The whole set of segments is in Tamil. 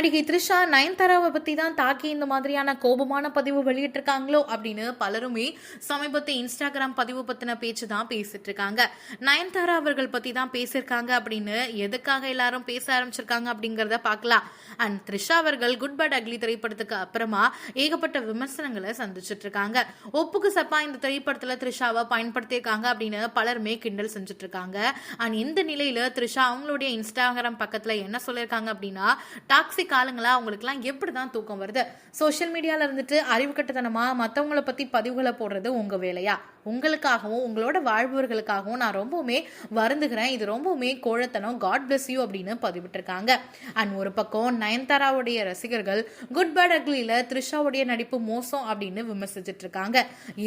நடிகை த்ரிஷா நயன்தாராவை பற்றி தான் தாக்கி இந்த மாதிரியான கோபமான பதிவு வெளியிட்டிருக்காங்களோ அப்படின்னு பலருமே சமீபத்து இன்ஸ்டாகிராம் பதிவு பற்றின பேச்சு தான் பேசிட்டு இருக்காங்க. நயன்தாரா அவர்கள் பற்றி தான் பேசியிருக்காங்க அப்படின்னு எதுக்காக எல்லாரும் பேச ஆரம்பிச்சிருக்காங்க அப்படிங்கிறத பார்க்கலாம். அண்ட் த்ரிஷா அவர்கள் குட் பட் அக்லி திரைப்படத்துக்கு அப்புறமா ஏகப்பட்ட விமர்சனங்களை சந்திச்சிட்டு இருக்காங்க. ஒப்புக்கு சப்பா இந்த திரைப்படத்தில் த்ரிஷாவை பயன்படுத்தியிருக்காங்க அப்படின்னு பலருமே கிண்டல் செஞ்சுட்டு இருக்காங்க. அண்ட் இந்த நிலையில் த்ரிஷா அவங்களுடைய இன்ஸ்டாகிராம் பக்கத்தில் என்ன சொல்லியிருக்காங்க அப்படின்னா டாக்ஸிக் காலங்களாக அவங்களுக்குலாம் எப்படி தான் தூக்கம் வருது? சோஷியல் மீடியாவில் இருந்துட்டு அறிவு கட்டுத்தனமாக மற்றவங்கள பற்றி பதிவுகளை போடுறது உங்கள் வேலையா? உங்களுக்காகவும் உங்களோட வாழ்பவர்களுக்காகவும் நான் ரொம்பவுமே வருந்துகிறேன். இது ரொம்பவுமே கோழத்தனம் காட் பிளஸ் யூ அப்படின்னு பதிவிட்டிருக்காங்க. அண்ட் ஒரு பக்கம் நயன்தாராவுடைய ரசிகர்கள் குட் பேட் அக்லியில் த்ரிஷாவுடைய நடிப்பு மோசம் அப்படின்னு விமர்சிச்சிட்டு இருக்காங்க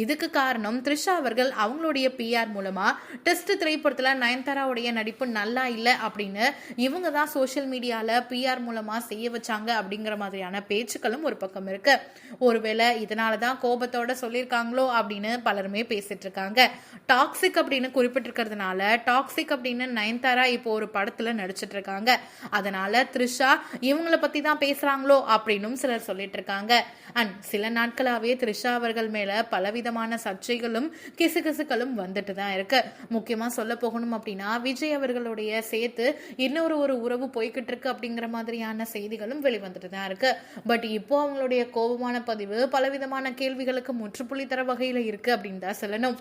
இதுக்கு காரணம் த்ரிஷா அவர்கள் அவங்களுடைய பிஆர் மூலமாக டெஸ்ட் திரைப்படத்தில் நயன்தாராவுடைய நடிப்பு நல்லா இல்லை அப்படின்னு இவங்க தான் சோஷியல் மீடியாவில் பிஆர் மூலமாக செய்ய வச்சாங்க அப்படிங்கிற மாதிரியான பேச்சுக்களும் ஒரு பக்கம் இருக்கு. ஒருவேளை இதனால தான் கோபத்தோட சொல்லியிருக்காங்களோ அப்படின்னு பலருமே பேசிட்டு இருக்காங்க. டாக்ஸிக் அப்படின்னு குறிப்பிட்டிருக்கிறதுனால டாக்ஸிக் அப்படின்னு நயன்தாரா இப்போ ஒரு படத்துல நடிச்சிட்டு இருக்காங்க. அதனால த்ரிஷா இவங்களை பத்தி தான் பேசுறாங்களோ அப்படின்னும் சிலர் சொல்லிட்டு இருக்காங்க. அண்ட் சில நாட்களாகவே த்ரிஷா அவர்கள் மேலே பலவிதமான சர்ச்சைகளும் கிசுகிசுக்களும் வந்துட்டு தான் இருக்கு. முக்கியமாக சொல்ல போகணும் அப்படின்னா விஜய் அவர்களுடைய சேர்த்து இன்னொரு ஒரு உறவு போய்கிட்டு இருக்கு அப்படிங்கிற மாதிரியான செய்திகளும் வெளிவந்துட்டு தான் இருக்கு. பட் இப்போ அவங்களுடைய கோபமான பதிவு பலவிதமான கேள்விகளுக்கு முற்றுப்புள்ளி தர வகையில் இருக்கு அப்படின்னு தான் சொல்லணும்.